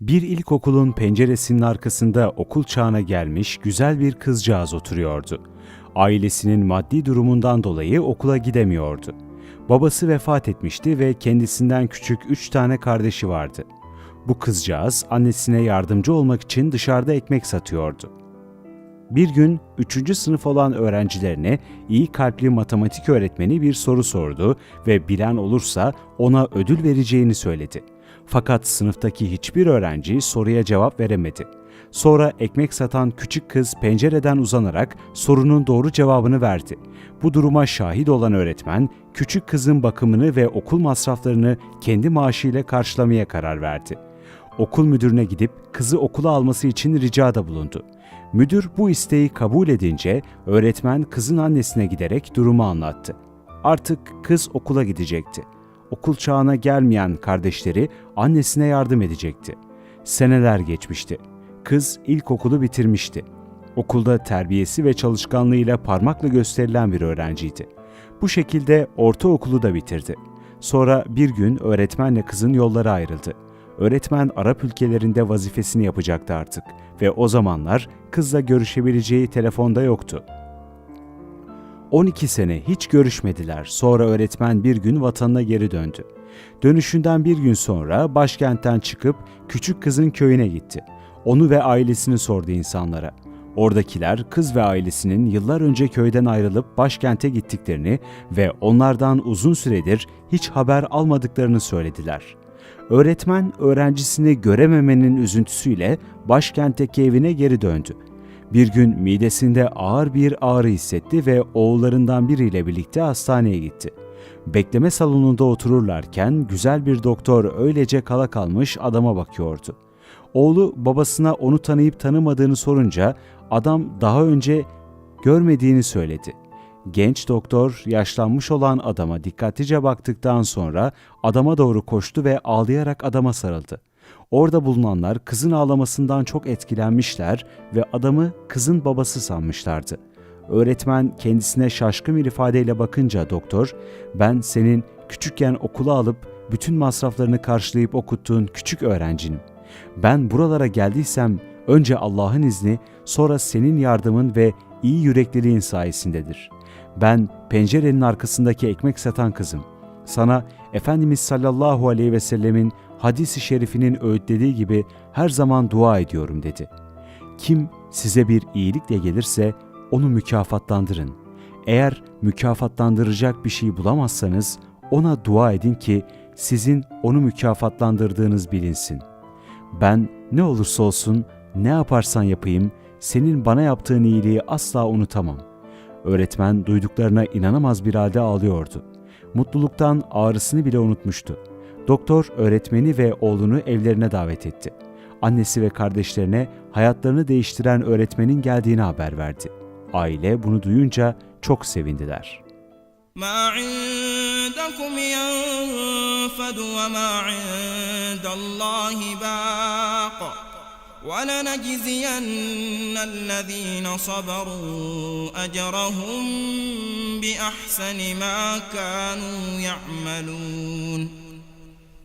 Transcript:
Bir ilkokulun penceresinin arkasında okul çağına gelmiş güzel bir kızcağız oturuyordu. Ailesinin maddi durumundan dolayı okula gidemiyordu. Babası vefat etmişti ve kendisinden küçük üç tane kardeşi vardı. Bu kızcağız annesine yardımcı olmak için dışarıda ekmek satıyordu. Bir gün 3. sınıf olan öğrencilerine iyi kalpli matematik öğretmeni bir soru sordu ve bilen olursa ona ödül vereceğini söyledi. Fakat sınıftaki hiçbir öğrenci soruya cevap veremedi. Sonra ekmek satan küçük kız pencereden uzanarak sorunun doğru cevabını verdi. Bu duruma şahit olan öğretmen, küçük kızın bakımını ve okul masraflarını kendi maaşıyla karşılamaya karar verdi. Okul müdürüne gidip kızı okula alması için ricada bulundu. Müdür bu isteği kabul edince öğretmen kızın annesine giderek durumu anlattı. Artık kız okula gidecekti. Okul çağına gelmeyen kardeşleri annesine yardım edecekti. Seneler geçmişti. Kız ilkokulu bitirmişti. Okulda terbiyesi ve çalışkanlığıyla parmakla gösterilen bir öğrenciydi. Bu şekilde ortaokulu da bitirdi. Sonra bir gün öğretmenle kızın yolları ayrıldı. Öğretmen Arap ülkelerinde vazifesini yapacaktı artık ve o zamanlar kızla görüşebileceği telefonda yoktu. 12 sene hiç görüşmediler. Sonra öğretmen bir gün vatanına geri döndü. Dönüşünden bir gün sonra başkentten çıkıp küçük kızın köyüne gitti. Onu ve ailesini sordu insanlara. Oradakiler kız ve ailesinin yıllar önce köyden ayrılıp başkente gittiklerini ve onlardan uzun süredir hiç haber almadıklarını söylediler. Öğretmen öğrencisini görememenin üzüntüsüyle başkentteki evine geri döndü. Bir gün midesinde ağır bir ağrı hissetti ve oğullarından biriyle birlikte hastaneye gitti. Bekleme salonunda otururlarken güzel bir doktor öylece kala kalmış adama bakıyordu. Oğlu babasına onu tanıyıp tanımadığını sorunca adam daha önce görmediğini söyledi. Genç doktor yaşlanmış olan adama dikkatlice baktıktan sonra adama doğru koştu ve ağlayarak adama sarıldı. Orada bulunanlar kızın ağlamasından çok etkilenmişler ve adamı kızın babası sanmışlardı. Öğretmen kendisine şaşkın bir ifadeyle bakınca doktor, ben senin küçükken okula alıp bütün masraflarını karşılayıp okuttuğun küçük öğrencinim. Ben buralara geldiysem önce Allah'ın izni, sonra senin yardımın ve iyi yürekliliğin sayesindedir. Ben pencerenin arkasındaki ekmek satan kızım. Sana Efendimiz sallallahu aleyhi ve sellemin hadisi şerifinin öğütlediği gibi her zaman dua ediyorum dedi. Kim size bir iyilikle gelirse onu mükafatlandırın. Eğer mükafatlandıracak bir şey bulamazsanız ona dua edin ki sizin onu mükafatlandırdığınız bilinsin. Ben ne olursa olsun ne yaparsan yapayım senin bana yaptığın iyiliği asla unutamam. Öğretmen duyduklarına inanamaz bir halde ağlıyordu. Mutluluktan ağrısını bile unutmuştu. Doktor öğretmeni ve oğlunu evlerine davet etti. Annesi ve kardeşlerine hayatlarını değiştiren öğretmenin geldiğini haber verdi. Aile bunu duyunca çok sevindiler. ما عندكم ينفد وما عند الله باق ولنجزين الذين صبروا أجرهم بأحسن ما كانوا يعملون